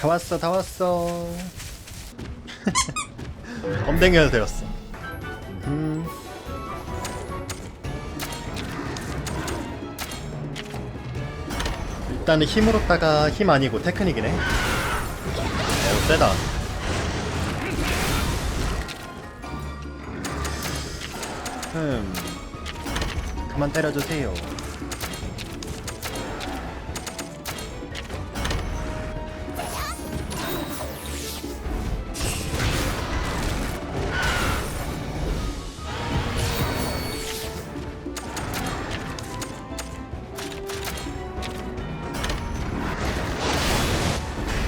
다 왔어 다 왔어. 검댕이가 되었어. 음. 일단은 힘으로다가 힘 아니고 테크닉이네. 어우 세다. 흠. 그만 때려주세요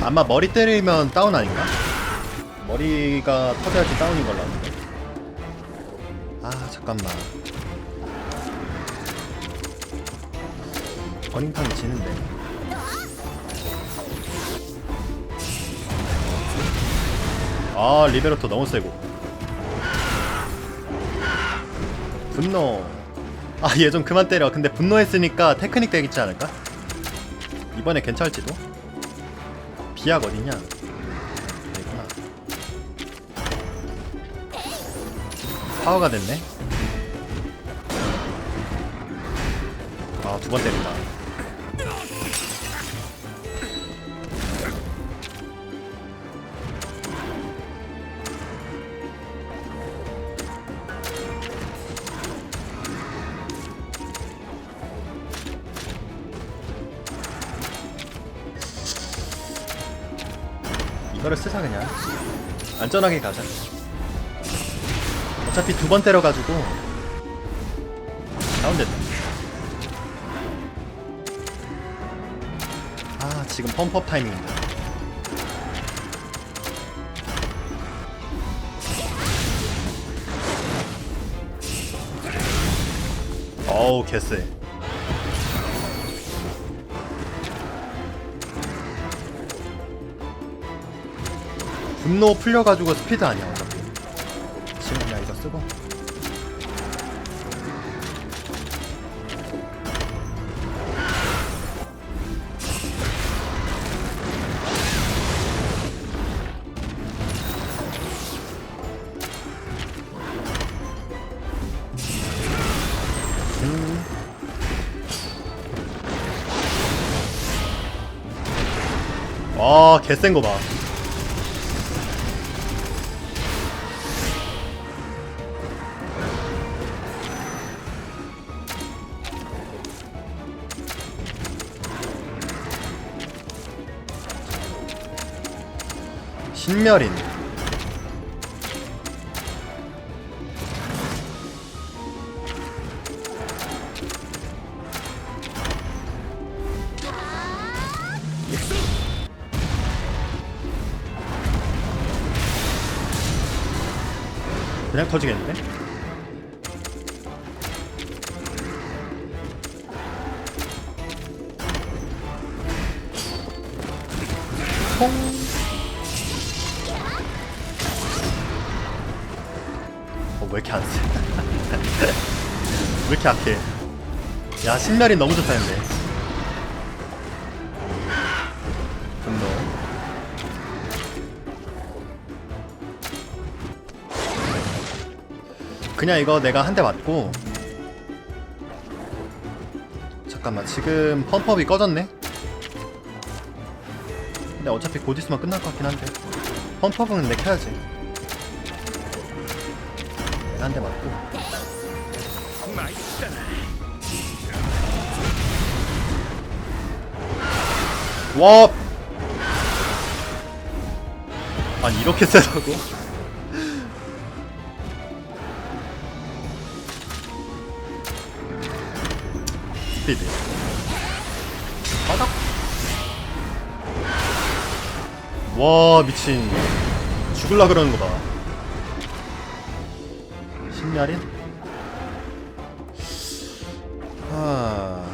아마 머리 때리면 다운 아닌가? 머리가 터져야지 다운인 걸로 아는데 아 잠깐만 버닝탕이 지는데 아 리베로토 너무 세고 분노 아 얘 좀 그만 때려 근데 분노했으니까 테크닉 되겠지 않을까? 이번에 괜찮을지도? 비약 어디냐? 여기구나. 파워가 됐네. 아, 두 번 때린다. 이거를 쓰자 그냥. 안전하게 가자. 어차피 두 번 때려가지고. 다운됐다. 아 지금 펌프업 타이밍인데 어우 개쎄 분노 풀려가지고 스피드 아니야 어차피 지금 그냥 이거 쓰고 음. 와 개센 거 봐. 신멸인 그냥 터지겠는데? 통 왜 이렇게 약해? 야, 신멸이 너무 좋다, 근데. 분노. 그냥 이거 내가 한 대 맞고. 잠깐만, 지금 펌프업이 꺼졌네? 근데 어차피 곧 있으면 끝날 것 같긴 한데. 펌프업은 내 켜야지. 한 대 맞고. 와! 아니 이렇게 세다고? 스피드 바닥 와 미친 죽을라 그러는 거 봐 신멸인? 아...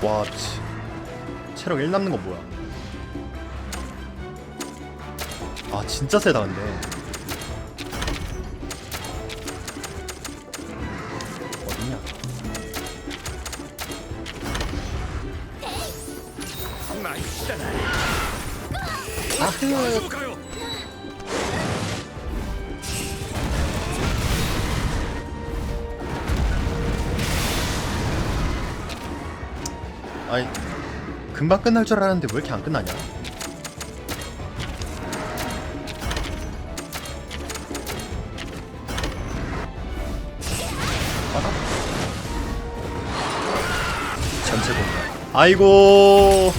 와, 치. 체력 1 남는 거 뭐야? 아 진짜 세다 근데 아흐 아니 금방 끝날 줄 알았는데 왜 이렇게 안 끝나냐? 전체 공격. 아이고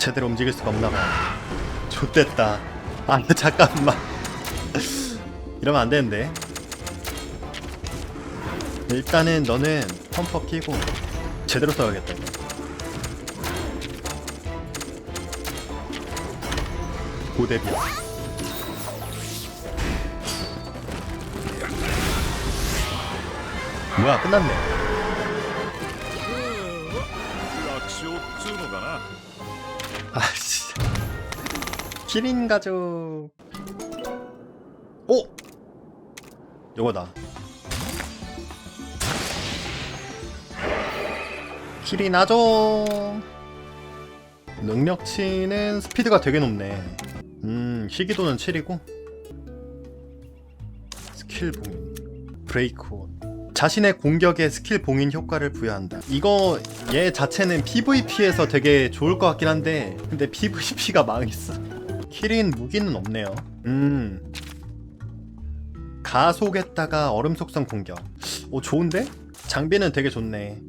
제대로 움직일 수가 없나봐 좋됐다. 아 잠깐만. 이러면 안 되는데. 일단은 너는 펌퍼 끼고 제대로 써야겠다. 고대비야. 뭐야 끝났네 키린 가족. 오 요거다. 키린 아족 능력치는 스피드가 되게 높네. 음 희귀도는 7이고. 스킬 봉인. 브레이크 온. 자신의 공격에 스킬 봉인 효과를 부여한다. 이거 얘 자체는 PVP에서 되게 좋을 것 같긴 한데 근데 PVP가 망했어. 키린 무기는 없네요. 음. 가속했다가 얼음 속성 공격. 오 좋은데? 장비는 되게 좋네.